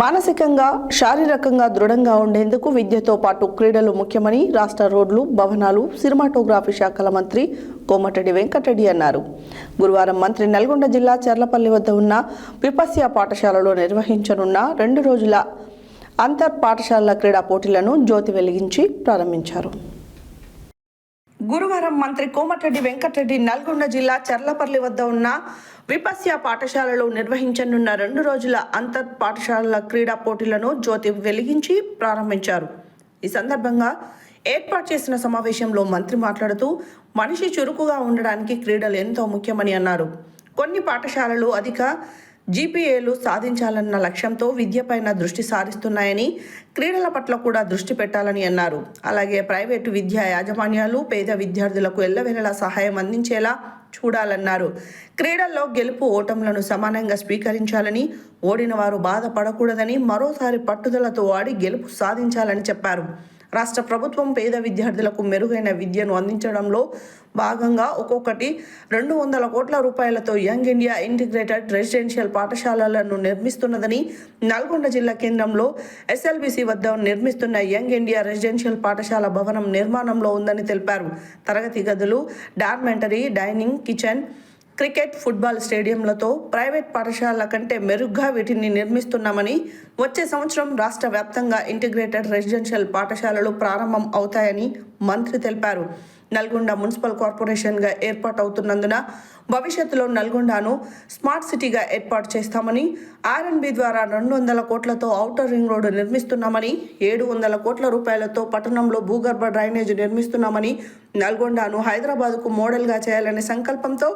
మానసికంగా శారీరకంగా దృఢంగా ఉండేందుకు విద్యతో పాటు క్రీడలు ముఖ్యమని రాష్ట్ర రోడ్లు భవనాలు సినిమాటోగ్రఫీ శాఖల మంత్రి కోమటిరెడ్డి వెంకటరెడ్డి అన్నారు. గురువారం మంత్రి నల్గొండ జిల్లా చర్లపల్లి వద్ద ఉన్న విపస్య పాఠశాలలో నిర్వహించనున్న రెండు రోజుల అంతర్ పాఠశాలల క్రీడా పోటీలను జ్యోతి వెలిగించి ప్రారంభించారు. గురువారం మంత్రి కోమటిరెడ్డి వెంకటరెడ్డి నల్గొండ జిల్లా చర్లపల్లి వద్ద ఉన్న విపస్య పాఠశాలలో నిర్వహించనున్న రెండు రోజుల అంతర్ పాఠశాలల క్రీడా పోటీలను జ్యోతి వెలిగించి ప్రారంభించారు. ఈ సందర్భంగా ఏర్పాటు చేసిన సమావేశంలో మంత్రి మాట్లాడుతూ మనిషి చురుకుగా ఉండడానికి క్రీడలు ఎంతో ముఖ్యమని అన్నారు. కొన్ని పాఠశాలలు అధిక జీపీఏలు సాధించాలన్న లక్ష్యంతో విద్యపైన దృష్టి సారిస్తున్నాయని క్రీడల పట్ల కూడా దృష్టి పెట్టాలని అన్నారు. అలాగే ప్రైవేటు విద్యా యాజమాన్యాలు పేద విద్యార్థులకు ఎల్లవెల్లలా సహాయం అందించేలా చూడాలన్నారు. క్రీడల్లో గెలుపు ఓటములను సమానంగా స్వీకరించాలని ఓడిన వారు బాధపడకూడదని మరోసారి పట్టుదలతో ఆడి గెలుపు సాధించాలని చెప్పారు. రాష్ట్ర ప్రభుత్వం పేద విద్యార్థులకు మెరుగైన విద్యను అందించడంలో భాగంగా ఒక్కొక్కటి రెండు వందల కోట్ల రూపాయలతో యంగ్ ఇండియా ఇంటిగ్రేటెడ్ రెసిడెన్షియల్ పాఠశాలలను నిర్మిస్తున్నదని నల్గొండ జిల్లా కేంద్రంలో ఎస్ఎల్బిసి వద్ద నిర్మిస్తున్న యంగ్ ఇండియా రెసిడెన్షియల్ పాఠశాల భవనం నిర్మాణంలో ఉందని తెలిపారు. తరగతి గదులు dormitory dining kitchen cricket football స్టేడియంలతో private పాఠశాలల కంటే మెరుగ్గా వీటిని నిర్మిస్తున్నామని వచ్చే సంవత్సరం రాష్ట్ర వ్యాప్తంగా ఇంటిగ్రేటెడ్ రెసిడెన్షియల్ పాఠశాలలు ప్రారంభం అవుతాయని మంత్రి తెలిపారు. నల్గొండ మున్సిపల్ కార్పొరేషన్గా ఏర్పాటు అవుతున్నందున భవిష్యత్తులో నల్గొండను స్మార్ట్ సిటీగా ఏర్పాటు చేస్తామని ఆర్ఎన్బి ద్వారా రెండు వందల కోట్లతో ఔటర్ రింగ్ రోడ్డు నిర్మిస్తున్నామని ఏడు వందల కోట్ల రూపాయలతో పట్టణంలో భూగర్భ డ్రైనేజ్ నిర్మిస్తున్నామని నల్గొండను హైదరాబాద్కు మోడల్గా చేయాలనే సంకల్పంతో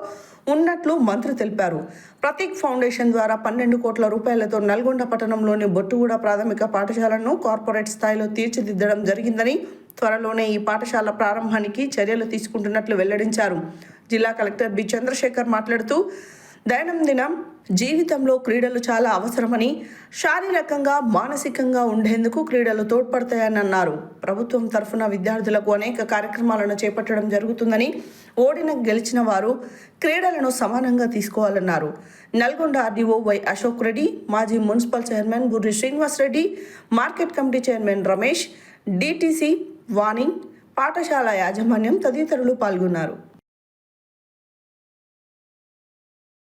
ఉన్నట్లు మంత్రి తెలిపారు. ప్రతీక్ ఫౌండేషన్ ద్వారా పన్నెండు కోట్ల రూపాయలతో నల్గొండ పట్టణంలోని బొట్టుగూడ ప్రాథమిక పాఠశాలను కార్పొరేట్ స్థాయిలో తీర్చిదిద్దడం జరిగిందని త్వరలోనే ఈ పాఠశాల ప్రారంభానికి చర్యలు తీసుకుంటున్నట్లు వెల్లడించారు. జిల్లా కలెక్టర్ బి. చంద్రశేఖర్ మాట్లాడుతూ దైనందినం జీవితంలో క్రీడలు చాలా అవసరమని శారీరకంగా మానసికంగా ఉండేందుకు క్రీడలు తోడ్పడతాయని అన్నారు. ప్రభుత్వం తరఫున విద్యార్థులకు అనేక కార్యక్రమాలను చేపట్టడం జరుగుతుందని ఓడిన గెలిచిన వారు క్రీడలను సమానంగా తీసుకోవాలన్నారు. నల్గొండ ఆర్డీఓ వై అశోక్ రెడ్డి మాజీ municipal chairman Burri Srinivas Reddy market committee chairman Ramesh DTC Vani పాఠశాల యాజమాన్యం తదితరులు పాల్గొన్నారు.